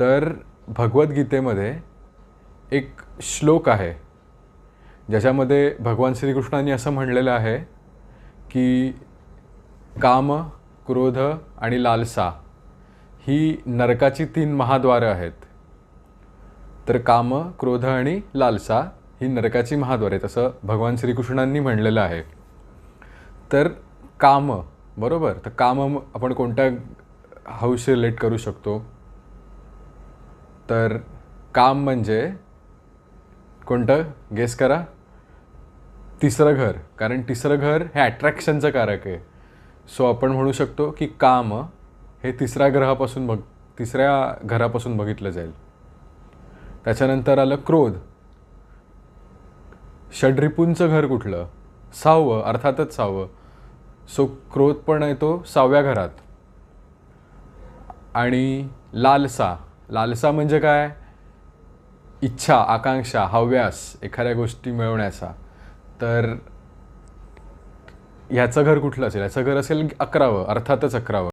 तर भगवद्गीतेमध्ये एक श्लोक आहे ज्याच्यामध्ये भगवान श्रीकृष्णांनी असं म्हणलेलं आहे की काम क्रोध आणि लालसा ही नरकाची तीन महाद्वारं आहेत. तर काम क्रोध आणि लालसा ही नरकाची महाद्वारे आहेत असं भगवान श्रीकृष्णांनी म्हणलेलं आहे. तर काम बरोबर? तर काम आपण कोणत्या हाऊसशी रिलेट करू शकतो? तर काम म्हणजे कोणतं? गेस करा. तिसरं घर. कारण तिसरं घर हे ॲट्रॅक्शनचं कारक आहे. सो आपण म्हणू शकतो की काम हे तिसऱ्या ग्रहापासून बघ तिसऱ्या घरापासून बघितलं जाईल. त्याच्यानंतर आलं क्रोध. षड्रिपूंचं घर कुठलं? सहावं अर्थातच सहावं. सो क्रोध पण येतो सहाव्या घरात. आणि लालसा. लालसा म्हणजे काय? इच्छा आकांक्षा हव्यास एखाद्या गोष्टी मिळवण्याचा. तर ह्याचं घर कुठलं असेल? याचं घर असेल अकरावं अर्थातच अकरावं.